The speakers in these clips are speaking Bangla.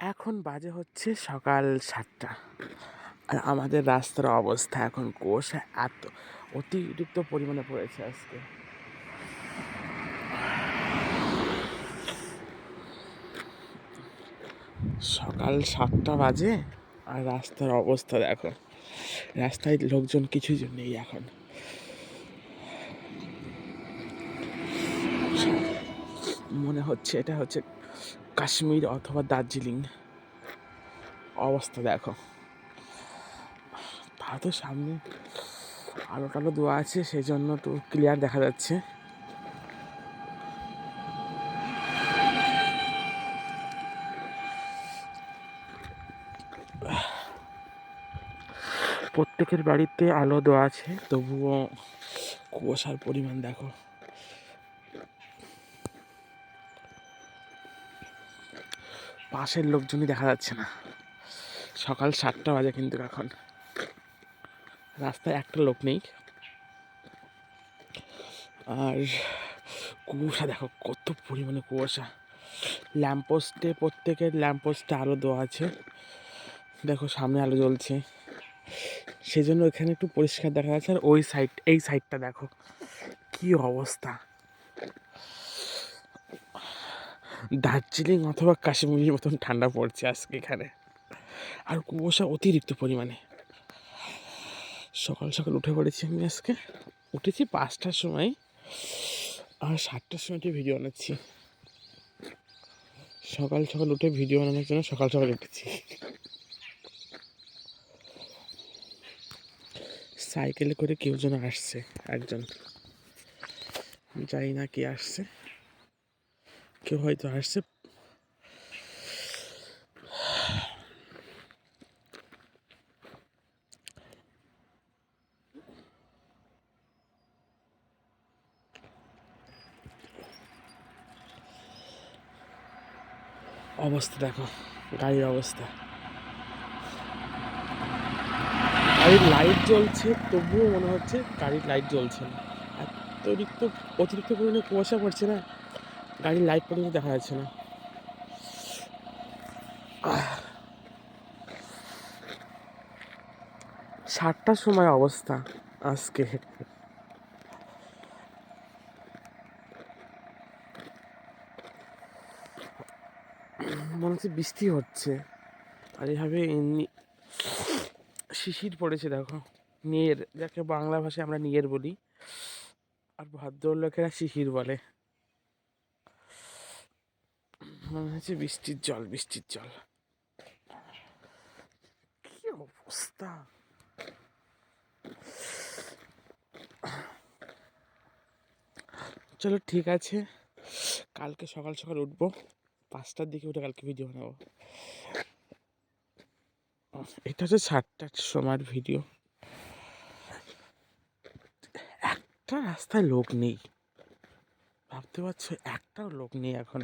এখন বাজে হচ্ছে সকাল সাতটা। আর আমাদের রাস্তার অবস্থা এখন কুয়াশা এত অতিরিক্ত পরিমাণে পড়েছে আজকে। সকাল সাতটা বাজে আর রাস্তার অবস্থা দেখো। রাস্তায় লোকজন কিছুই নেই এখন মনে হচ্ছে, এটা হচ্ছে কাশ্মীর অথবা দার্জিলিং। অবস্থা দেখো। তা সামনে আলো টালো দেওয়া আছে সেই জন্য তো ক্লিয়ার দেখা যাচ্ছে। প্রত্যেকের বাড়িতে আলো দেওয়া আছে, তবুও কুয়াশার পরিমাণ দেখো। পাশের লোকজনই দেখা যাচ্ছে না। সকাল সাতটা বাজে কিন্তু এখন। রাস্তায় একটা লোক নেই। আর কুয়াশা, দেখো কত পরিমাণে কুয়াশা। ল্যাম্পপোস্টে প্রত্যেকের ল্যাম্পপোস্টে আলো দেওয়া আছে। দেখো, সামনে আলো জ্বলছে। সেই জন্য এখানে একটু পরিষ্কার দেখা যাচ্ছে। আর ওই সাইড এই সাইডটা দেখো। কি অবস্থা। দার্জিলিং অথবা কাশ্মীরের মতন ঠান্ডা পড়ছে আজকে এখানে। আর কুয়াশা অতিরিক্ত পরিমাণে। সকাল সকাল উঠে পড়েছি আমি আজকে। উঠেছি পাঁচটার সময় আর সাতটার সময় একটি ভিডিও বানাচ্ছি। সকাল সকাল উঠে ভিডিও বানানোর জন্য সকাল সকাল উঠেছি। সাইকেলে করে কেউ যেন আসছে, একজন। জানি না কি আসছে। কেউ হয়তো আসছে। অবস্থা দেখো, গাড়ির অবস্থা। গাড়ির লাইট জ্বলছে, তবুও মনে হচ্ছে গাড়ির লাইট জ্বলছে না। অতিরিক্ত অতিরিক্ত পরিমাণে কুয়াশা পড়ছে না। গাড়ির লাইট পর্যন্ত দেখা যাচ্ছে না। সাতটার সময় অবস্থা আজকে। মনে হচ্ছে বৃষ্টি হচ্ছে। আর এভাবে শিশির পড়েছে, দেখো। নিয়ের, যাকে বাংলা ভাষায় আমরা নিয়ের বলি, আর ভদ্রলোকেরা শিশির বলে। মনে হচ্ছে বৃষ্টির জল বৃষ্টির জল। কি অবস্থা? চলো ঠিক আছে, কালকে সকাল সকাল উঠবো, পাঁচটার দিকে উঠে কালকে ভিডিও বানাবো। এটা হচ্ছে সাতটার সময়ের ভিডিও একটা রাস্তায় লোক নেই। ভাবতে পারছ, একটাও লোক নেই এখন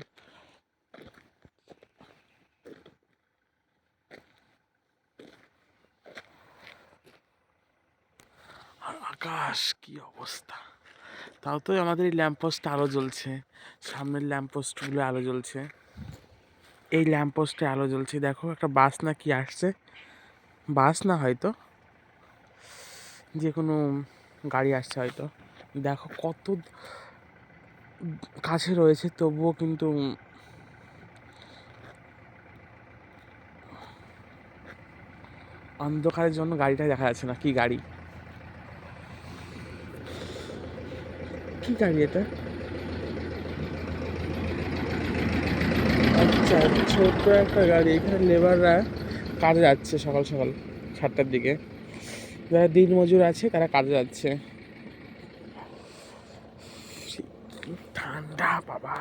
আর আকাশ কি অবস্থা? তাও তো আমাদের এই ল্যাম্পপোস্টে আলো জ্বলছে। সামনের ল্যাম্পপোস্টগুলো আলো জ্বলছে। এই ল্যাম্পপোস্টে আলো জ্বলছে। দেখো, একটা বাস না কি আসছে। বাস না হয়তো। যে কোনো গাড়ি আসছে হয়তো। দেখো, কত কাছে রয়েছে, তবুও কিন্তু অন্ধকারের জন্য গাড়িটা দেখা যাচ্ছে না। কি গাড়ি? কি গাড়ি এটা? আচ্ছা ছোট্ট একটা গাড়ি। এখানে লেবাররা কাজে যাচ্ছে সকাল সকাল সাতটার দিকে। যারা দিন মজুর আছে, তারা কাজে যাচ্ছে। ঠান্ডা, বাবা।